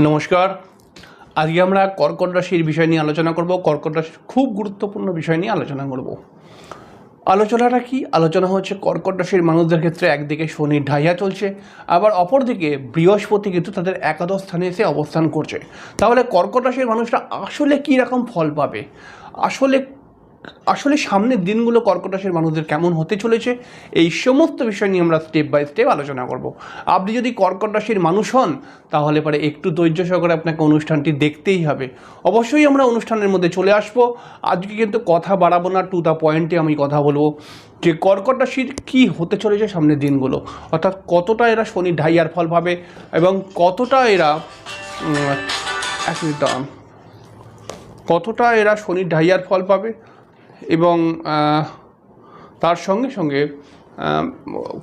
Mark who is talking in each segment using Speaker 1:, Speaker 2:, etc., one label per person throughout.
Speaker 1: নমস্কার। আজকে আমরা কর্কট রাশির বিষয় নিয়ে আলোচনা করব। কর্কট রাশির খুব গুরুত্বপূর্ণ বিষয় নিয়ে আলোচনা করব। আলোচনাটা কি? আলোচনা হচ্ছে কর্কট রাশির মানুষদের ক্ষেত্রে একদিকে শনির ঢাইয়া চলছে, আবার অপরদিকে বৃহস্পতি কিন্তু তাদের একাদশ স্থানে এসে অবস্থান করছে। তাহলে কর্কট রাশির মানুষরা আসলে কী রকম ফল পাবে? আসলে আসলে সামনের দিনগুলো কর্কট রাশির মানুষদের কেমন হতে চলেছে, এই সমস্ত বিষয় নিয়ে আমরা স্টেপ বাই স্টেপ আলোচনা করব। আপনি যদি কর্কট রাশির মানুষ হন, তাহলে পরে একটু ধৈর্য সহকারে আপনাকে অনুষ্ঠানটি দেখতেই হবে। অবশ্যই আমরা অনুষ্ঠানের মধ্যে চলে আসব। আজকে কিন্তু কথা বাড়াবো না টু দ্য পয়েন্টে আমি কথা বলব যে কর্কট রাশির কী হতে চলেছে সামনের দিনগুলো। অর্থাৎ কতটা এরা শনি ঢাইয়ার ফল পাবে এবং কতটা এরা এক মিনিট কতটা এরা শনির ঢাইয়ার ফল পাবে? এবং তার সঙ্গে সঙ্গে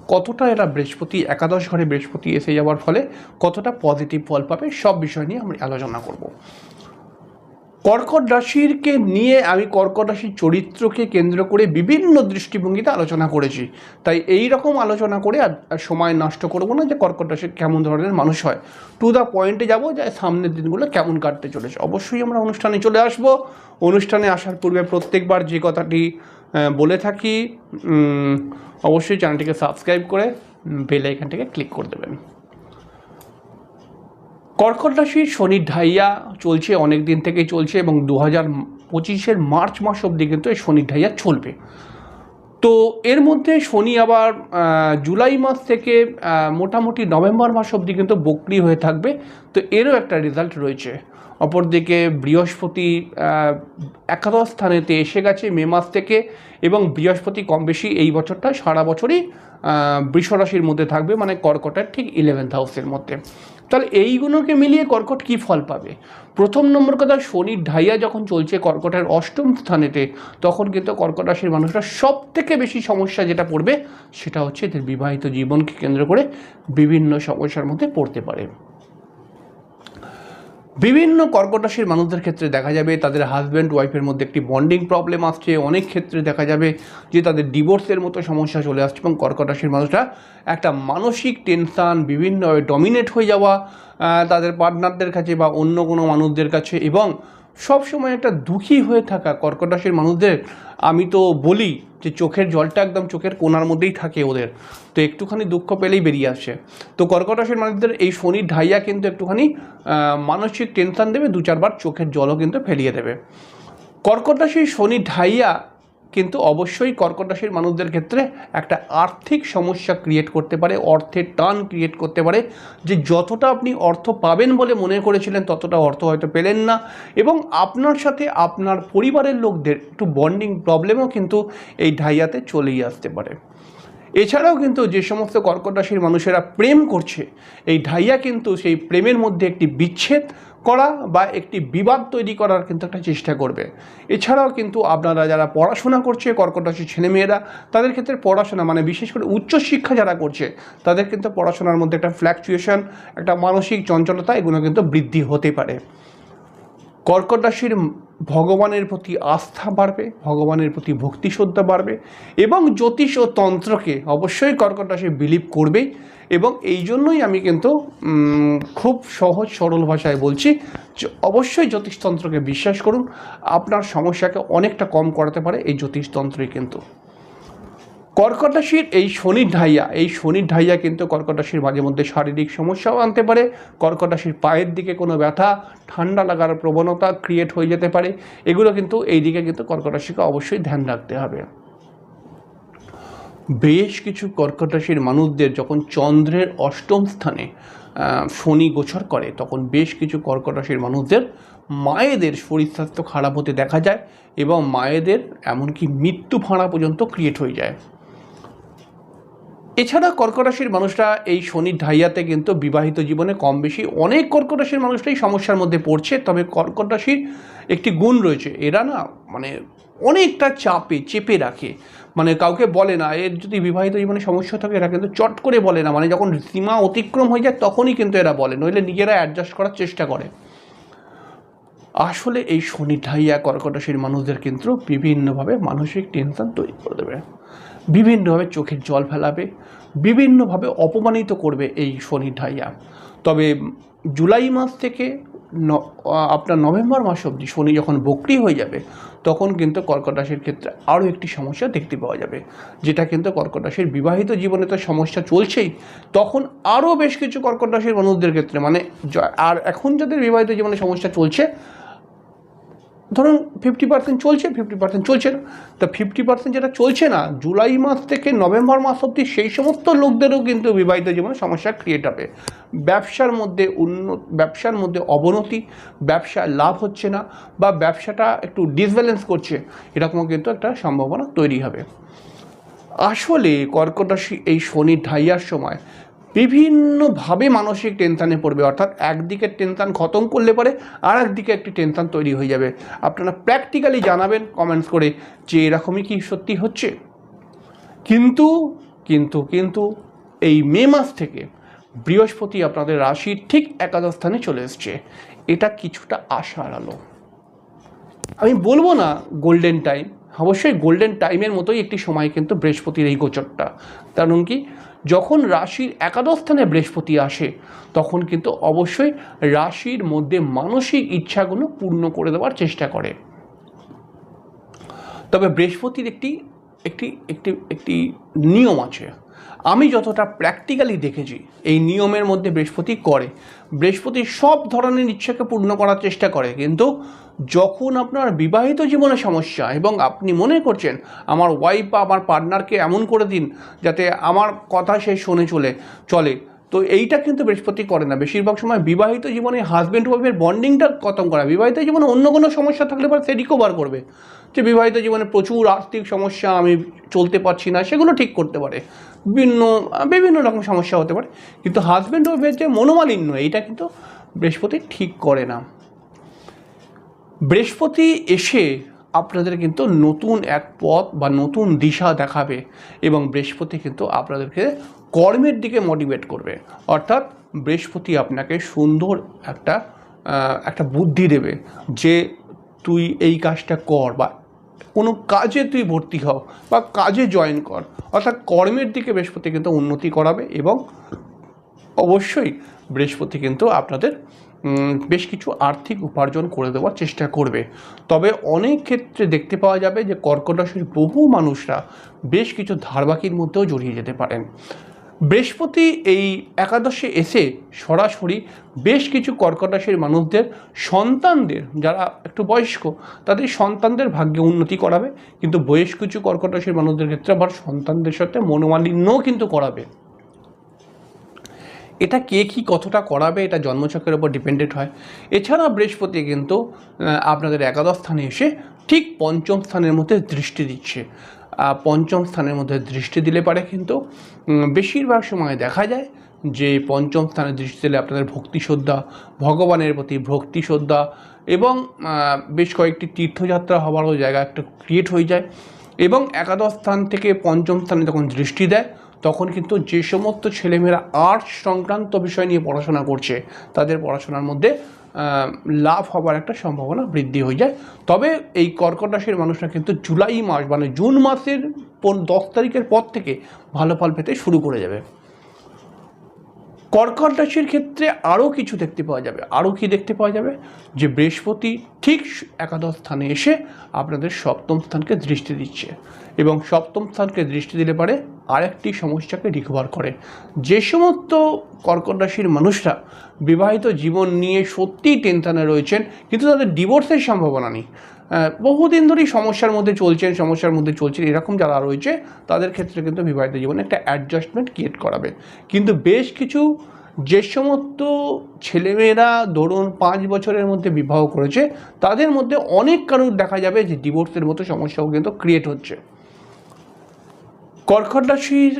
Speaker 1: কতটা এটা বৃহস্পতি, একাদশ ঘরে বৃহস্পতি এসে যাওয়ার ফলে কতটা পজিটিভ ফল পাবে, সব বিষয় নিয়ে আমরা আলোচনা করব। কর্কট রাশিরকে নিয়ে আমি কর্কট রাশির চরিত্রকে কেন্দ্র করে বিভিন্ন দৃষ্টিভঙ্গিতে আলোচনা করেছি। তাই এই রকম আলোচনা করে আর সময় নষ্ট করব না যে কর্কট রাশির কেমন ধরনের মানুষ হয়। টু দ্য পয়েন্টে যাব যে সামনের দিনগুলো কেমন কাটতে চলেছে। অবশ্যই আমরা অনুষ্ঠানে চলে আসব। অনুষ্ঠানে আসার পূর্বে প্রত্যেকবার যে কথাটি বলে থাকি অবশ্যই চ্যানেলটিকে সাবস্ক্রাইব করে বেল আইকনটিকে ক্লিক করে দেবেন। কর্কট রাশির শনির ঢাইয়া চলছে অনেক দিন থেকেই চলছে এবং দু হাজার পঁচিশের মার্চ মাস অবধি কিন্তু এই শনির ঢাইয়া চলবে। তো এর মধ্যে শনি আবার জুলাই মাস থেকে মোটামুটি নভেম্বর মাস অবধি কিন্তু বকরি হয়ে থাকবে। তো এরও একটা রেজাল্ট রয়েছে। অপরদিকে বৃহস্পতি একাদশ স্থানেতে এসে গেছে মে মাস থেকে এবং বৃহস্পতি কম বেশি এই বছরটা, সারা বছরই বৃষরাশির মধ্যে থাকবে মানে কর্কটের ঠিক ইলেভেন্থ হাউসের মধ্যে। তাহলে এইগুলোকে মিলিয়ে কর্কট কি ফল পাবে? প্রথম নম্বর কথা, শনির ঢাইয়া যখন চলছে কর্কটের অষ্টম স্থানেতে, তখন কিন্তু কর্কট রাশির মানুষরা সব থেকে বেশি সমস্যা যেটা পড়বে, সেটা হচ্ছে এদের বিবাহিত জীবনকে কেন্দ্র করে বিভিন্ন সমস্যার মধ্যে পড়তে পারে। বিভিন্ন কর্কট রাশির মানুষদের ক্ষেত্রে দেখা যাবে তাদের হাজব্যান্ড ওয়াইফের মধ্যে একটি বন্ডিং প্রবলেম আসছে। অনেক ক্ষেত্রে দেখা যাবে যে তাদের ডিভোর্সের মতো সমস্যা চলে আসছে এবং কর্কট রাশির মানুষরা একটা মানসিক টেনশান বিভিন্নভাবে ডমিনেট হয়ে যাওয়া তাদের পার্টনারদের কাছে বা অন্য কোনো মানুষদের কাছে এবং সবসময় একটা দুঃখী হয়ে থাকা কর্কট রাশির মানুষদের, আমি তো বলি যে চোখের জলটা একদম চোখের কোনার মধ্যেই থাকে ওদের। তো একটুখানি দুঃখ পেলেই বেরিয়ে আসে। তো কর্কট রাশির মানুষদের এই শনির ঢাইয়া কিন্তু একটুখানি মানসিক টেনশান দেবে দু চারবার চোখের জলও কিন্তু ফেলিয়ে দেবে। কর্কট রাশির শনি ঢাইয়া অবশ্যই কর্কট রাশির মানুষদের ক্ষেত্রে একটা আর্থিক সমস্যা ক্রিয়েট করতে পারে, অর্থের টান ক্রিয়েট করতে পারে, যে যতটা আপনি অর্থ পাবেন বলে মনে করেছিলেন ততটা অর্থ হয়তো পেলেন না। এবং আপনার সাথে আপনার পরিবারের লোকদের একটু বন্ডিং প্রবলেমও কিন্তু এই ঢাইয়াতে চলেই আসতে পারে। এছাড়াও কিন্তু যে সমস্ত কর্কট রাশির মানুষেরা প্রেম করছে, এই ঢাইয়া কিন্তু সেই প্রেমের মধ্যে একটি বিচ্ছেদ করা বা একটি বিবাদ তৈরি করার কিন্তু একটা চেষ্টা করবে। এছাড়াও কিন্তু আপনারা যারা পড়াশোনা করছে কর্কট রাশির ছেলেমেয়েরা, তাদের ক্ষেত্রে পড়াশোনা মানে বিশেষ করে উচ্চশিক্ষা যারা করছে, তাদের কিন্তু পড়াশোনার মধ্যে একটা ফ্ল্যাকচুয়েশন একটা মানসিক চঞ্চলতা এগুলো কিন্তু বৃদ্ধি হতে পারে। কর্কট রাশির ভগবানের প্রতি আস্থা বাড়বে, ভগবানের প্রতি ভক্তি শ্রদ্ধা বাড়বে এবং জ্যোতিষ ও তন্ত্রকে অবশ্যই কর্কট রাশি বিলিভ করবেই এবং এই জন্যই আমি কিন্তু খুব সহজ, সরল ভাষায় বলছি যে অবশ্যই জ্যোতিষতন্ত্রকে বিশ্বাস করুন। আপনার সমস্যাকে অনেকটা কম করাতে পারে এই জ্যোতিষতন্ত্রই কিন্তু। কর্কট রাশির এই শনির ঢাইয়া, এই শনির ঢাইয়া কিন্তু কর্কট রাশির মাঝে মধ্যে শারীরিক সমস্যাও আনতে পারে। কর্কট রাশির পায়ের দিকে কোনো ব্যথা, ঠান্ডা লাগার প্রবণতা ক্রিয়েট হয়ে যেতে পারে। এগুলো কিন্তু এই দিকে কিন্তু কর্কট রাশিকে অবশ্যই ধ্যান রাখতে হবে। বেশ কিছু কর্কট রাশির মানুষদের যখন চন্দ্রের অষ্টম স্থানে শনি গোচর করে, তখন বেশ কিছু কর্কট রাশির মানুষদের মায়েদের শরীর স্বাস্থ্য খারাপ হতে দেখা যায় এবং মায়েদের এমনকি মৃত্যু ভাড়া পর্যন্ত ক্রিয়েট হয়ে যায়। এছাড়া কর্কট রাশির মানুষরা এই শনির ঢাইয়াতে কিন্তু বিবাহিত জীবনে কম বেশি অনেক কর্কট রাশির মানুষরাই সমস্যার মধ্যে পড়ছে, তবে কর্কট রাশির একটি গুণ রয়েছে, এরা না মানে অনেকটা চাপে, চেপে রাখে। মানে কাউকে বলে না, এর যদি বিবাহিত জীবনে সমস্যা থাকে, এরা কিন্তু চট করে বলে না। মানে যখন সীমা অতিক্রম হয়ে যায়, তখনই কিন্তু এরা বলে, নইলে নিজেরা অ্যাডজাস্ট করার চেষ্টা করে। আসলে এই শনি ঢাইয়া কর্কট রাশির মানুষদের কিন্তু বিভিন্নভাবে মানসিক টেনশন তৈরি করে দেবে। বিভিন্নভাবে চোখের জল ফেলাবে, বিভিন্নভাবে অপমানিত করবে এই শনি ঢাইয়া। তবে জুলাই মাস থেকে আপনার নভেম্বর মাস অবধি শনি যখন বক্রি হয়ে যাবে, তখন কিন্তু কর্কট রাশির ক্ষেত্রে আরও একটি সমস্যা দেখতে পাওয়া যাবে, যেটা কিন্তু কর্কট রাশির বিবাহিত জীবনে তো সমস্যা চলছেই, তখন আরও বেশ কিছু কর্কট রাশির মানুষদের ক্ষেত্রে মানে আর এখন যাদের বিবাহিত জীবনে সমস্যা চলছে ধরুন ফিফটি পার্সেন্ট চলছে ফিফটি পার্সেন্ট চলছে না। তা ফিফটি পার্সেন্ট যেটা চলছে না, জুলাই মাস থেকে নভেম্বর মাস অবধি সেই সমস্ত লোকদেরও কিন্তু বিবাহিত জীবনে সমস্যা ক্রিয়েট হবে। ব্যবসার মধ্যে উন্নত ব্যবসার মধ্যে অবনতি, ব্যবসা লাভ হচ্ছে না বা ব্যবসাটা একটু ডিসব্যালেন্স করছে, এরকমও কিন্তু একটা সম্ভাবনা তৈরি হবে। আসলে কর্কট রাশি এই শনি ঢাইয়ার সময় বিভিন্নভাবে মানসিক টেনশানে পড়বে, অর্থাৎ একদিকে টেনশান খতম করলে পরে আর একদিকে একটি টেনশান তৈরি হয়ে যাবে। আপনারা প্র্যাকটিক্যালি জানাবেন কমেন্টস করে যে এরকমই কি সত্যি হচ্ছে। কিন্তু কিন্তু কিন্তু এই মে মাস থেকে বৃহস্পতি আপনাদের রাশির ঠিক একাদশ স্থানে চলে এসছে। এটা কিছুটা আশার আলো। আমি বলব না গোল্ডেন টাইম অবশ্যই গোল্ডেন টাইমের মতোই একটি সময় কিন্তু বৃহস্পতির এই গোচরটা। কারণ কি? যখন রাশির একাদশ স্থানে বৃহস্পতি আসে, তখন কিন্তু অবশ্যই রাশির মধ্যে মানসিক ইচ্ছাগুলো পূর্ণ করে দেওয়ার চেষ্টা করে। তবে বৃহস্পতির একটি একটি একটি একটি নিয়ম আছে। আমি যতটা প্র্যাকটিক্যালি দেখেছি, এই নিয়মের মধ্যে বৃহস্পতি করে। বৃহস্পতি সব ধরনের ইচ্ছাকে পূর্ণ করার চেষ্টা করে, কিন্তু যখন আপনার বিবাহিত জীবনে সমস্যা এবং আপনি মনে করছেন, আমার ওয়াইফ বা আমার পার্টনারকে এমন করে দিন, যাতে আমার কথা সে শুনে চলে চলে। তো এইটা কিন্তু বৃহস্পতি করে না। বেশিরভাগ সময় বিবাহিত জীবনে হাজব্যান্ড ওয়াইফের বন্ডিংটা খতম করা। বিবাহিত জীবনে অন্য কোনো সমস্যা থাকলে পরে সে রিকভার করবে। যে বিবাহিত জীবনে প্রচুর আর্থিক সমস্যা, আমি চলতে পারছি না, সেগুলো ঠিক করতে পারে। বিভিন্ন বিভিন্ন রকম সমস্যা হতে পারে। কিন্তু হাজব্যান্ড ওয়াইফের যে মনোমালিন্য, এইটা কিন্তু বৃহস্পতি ঠিক করে না। বৃহস্পতি এসে আপনাদের কিন্তু নতুন এক পথ বা নতুন দিশা দেখাবে এবং বৃহস্পতি কিন্তু আপনাদেরকে কর্মের দিকে মোটিভেট করবে। অর্থাৎ বৃহস্পতি আপনাকে সুন্দর একটা একটা বুদ্ধি দেবে যে তুই এই কাজটা কর বা কোনো কাজে তুই ভর্তি হও বা কাজে জয়েন কর। অর্থাৎ কর্মের দিকে বৃহস্পতি কিন্তু উন্নতি করাবে এবং অবশ্যই বৃহস্পতি কিন্তু আপনাদের বেশ কিছু আর্থিক উপার্জন করে দেওয়ার চেষ্টা করবে। তবে অনেক ক্ষেত্রে দেখতে পাওয়া যাবে যে কর্কট রাশির বহু মানুষরা বেশ কিছু ধারবাকির মধ্যেও জড়িয়ে যেতে পারেন। বৃহস্পতি এই একাদশে এসে সরাসরি বেশ কিছু কর্কট মানুষদের, সন্তানদের, যারা একটু বয়স্ক, তাদের সন্তানদের ভাগ্যে উন্নতি করাবে। কিন্তু বয়স্ক কিছু কর্কট রাশির মানুষদের ক্ষেত্রে আবার সন্তানদের সাথে মনোমালিন্যও কিন্তু করাবে। এটা কে কি কতটা করাবে, এটা জন্মচক্রের উপর ডিপেন্ডেন্ট হয়। এছাড়া বৃহস্পতি কিন্তু আপনাদের একাদশ স্থানে এসে ঠিক পঞ্চম স্থানের মধ্যে দৃষ্টি দিচ্ছে। পঞ্চম স্থানের মধ্যে দৃষ্টি দিলে পারে কিন্তু বেশিরভাগ সময় দেখা যায় যে পঞ্চম স্থানে দৃষ্টি দিলে আপনাদের ভক্তি শ্রদ্ধা ভগবানের প্রতি ভক্তি শ্রদ্ধা এবং বেশ কয়েকটি তীর্থযাত্রা হওয়ারও জায়গা একটা ক্রিয়েট হয়ে যায় এবং একাদশ স্থান থেকে পঞ্চম স্থানে যখন দৃষ্টি দেয়, তখন কিন্তু যে সমস্ত ছেলেমেয়েরা আর্টস সংক্রান্ত বিষয় নিয়ে পড়াশোনা করছে, তাদের পড়াশোনার মধ্যে লাভ হবার একটা সম্ভাবনা বৃদ্ধি হয়ে যায়। তবে এই কর্কট রাশির মানুষরা কিন্তু জুলাই মাস মানে জুন মাসের দশ তারিখের পর থেকে ভালো ফল পেতে শুরু করে যাবে। কর্কট রাশির ক্ষেত্রে আরও কিছু দেখতে পাওয়া যাবে। আরও কি দেখতে পাওয়া যাবে? যে বৃহস্পতি ঠিক একাদশ স্থানে এসে আপনাদের সপ্তম স্থানকে দৃষ্টি দিচ্ছে এবং সপ্তম স্থানকে দৃষ্টি দিলে পারে আরেকটি সমস্যাকে রিকভার করে। যে সমস্ত কর্কট রাশির মানুষরা বিবাহিত জীবন নিয়ে সত্যিই টেনশানে রয়েছেন, কিন্তু তাদের ডিভোর্সের সম্ভাবনা নেই। বহুদিন ধরেই সমস্যার মধ্যে চলছেন, সমস্যার মধ্যে চলছেন, এরকম যারা রয়েছে, তাদের ক্ষেত্রে কিন্তু বিবাহিত জীবনে একটা অ্যাডজাস্টমেন্ট ক্রিয়েট করাবে। কিন্তু বেশ কিছু যে সমস্ত ছেলেমেয়েরা ধরুন পাঁচ বছরের মধ্যে বিবাহ করেছে, তাদের মধ্যে অনেক কারণ দেখা যাবে যে ডিভোর্সের মতো সমস্যাও কিন্তু ক্রিয়েট হচ্ছে। কর্কট রাশির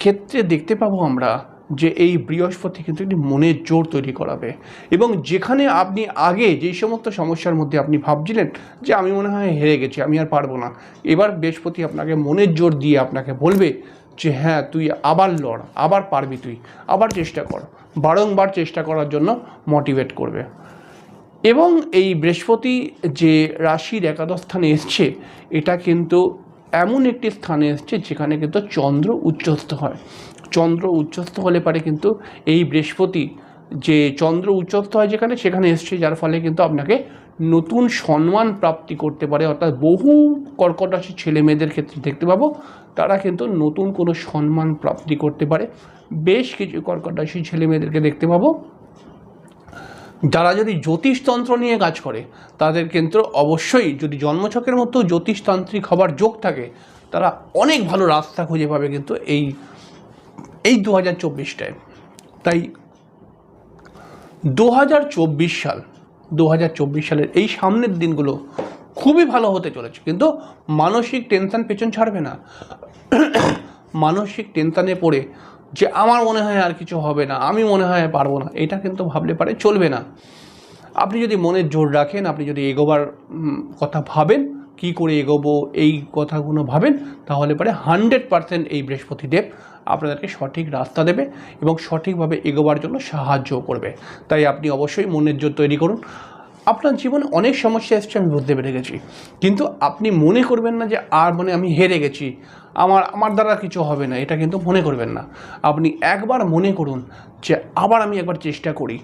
Speaker 1: ক্ষেত্রে দেখতে পাবো আমরা যে এই বৃহস্পতি কিন্তু একটি মনের জোর তৈরি করাবে। এবং যেখানে আপনি আগে যেই সমস্ত সমস্যার মধ্যে আপনি ভাবছিলেন যে আমি মনে হয় হেরে গেছি, আমি আর পারব না, এবার বৃহস্পতি আপনাকে মনের জোর দিয়ে আপনাকে বলবে যে হ্যাঁ তুই আবার লড়, আবার পারবি তুই, আবার চেষ্টা কর, বারংবার চেষ্টা করার জন্য মোটিভেট করবে। এবং এই বৃহস্পতি যে রাশির একাদশ স্থানে এসছে, এটা কিন্তু এমন একটি স্থানে এসছে যেখানে কিন্তু চন্দ্র উচ্চস্থ হয়। চন্দ্র উচ্চস্থ হলে পারে কিন্তু এই বৃহস্পতি যে চন্দ্র উচ্চস্থ হয় যেখানে, সেখানে এসছে, যার ফলে কিন্তু আপনাকে নতুন সম্মান প্রাপ্তি করতে পারে। অর্থাৎ বহু কর্কট রাশির ছেলে মেয়েদের ক্ষেত্রে দেখতে পাবো, তারা কিন্তু নতুন কোনো সম্মান প্রাপ্তি করতে পারে। বেশ কিছু কর্কট রাশির ছেলে মেয়েদেরকে দেখতে পাবো। যারা যদি জ্যোতিষতন্ত্র নিয়ে কাজ করে, তাদের কিন্তু অবশ্যই যদি জন্মছকের মতো জ্যোতিষতান্ত্রিক হবার যোগ থাকে, তারা অনেক ভালো রাস্তা খুঁজে পাবে কিন্তু এই এই দু হাজার চব্বিশটায়। তাই দু হাজার চব্বিশ সাল দু হাজার চব্বিশ সালের এই সামনের দিনগুলো খুবই ভালো হতে চলেছে। কিন্তু মানসিক টেনশান পেছন ছাড়বে না। মানসিক টেনশানে পড়ে যে আমার মনে হয় আর কিছু হবে না, আমি মনে হয় পারব না, এটা কিন্তু ভাবলে পারে চলবে না। আপনি যদি মনের জোর রাখেন, আপনি যদি এগোবার কথা ভাবেন, কি করে এগোবো, এই কথাগুলো ভাবেন, তাহলে পরে হান্ড্রেড পারসেন্ট এই বৃহস্পতিদেব আপনাদেরকে সঠিক রাস্তা দেবে এবং সঠিকভাবে এগোবার জন্য সাহায্য করবে। তাই আপনি অবশ্যই মনের জোর তৈরি করুন। আপনার জীবনে অনেক সমস্যা এসছে, আমি বুঝতে পেরে গেছি। কিন্তু আপনি মনে করবেন না যে, আর মানে আমি হেরে গেছি। আমার আমার দ্বারা কিছু হবে না, এটা কিন্তু মনে করবেন না। আপনি একবার মনে করুন যে আবার আমি একবার চেষ্টা করি।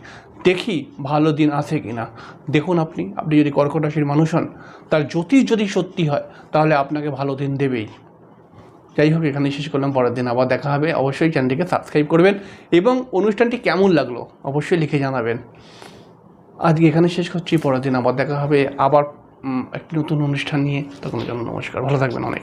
Speaker 1: দেখি ভালো দিন আসে কি না দেখুন আপনি আপনি যদি কর্কট রাশির মানুষ হন, তার জ্যোতিষ যদি সত্যি হয়, তাহলে আপনাকে ভালো দিন দেবেই। যাই হোক এখানে শেষ করলাম, পরের দিন আবার দেখা হবে। অবশ্যই চ্যানেলটিকে সাবস্ক্রাইব করবেন এবং অনুষ্ঠানটি কেমন লাগল অবশ্যই লিখে জানাবেন। আজকে এখানে শেষ করছি, পরের দিন আবার দেখা হবে। আবার একটি নতুন অনুষ্ঠান নিয়ে। তখন জন্য নমস্কার। ভালো থাকবেন অনেক।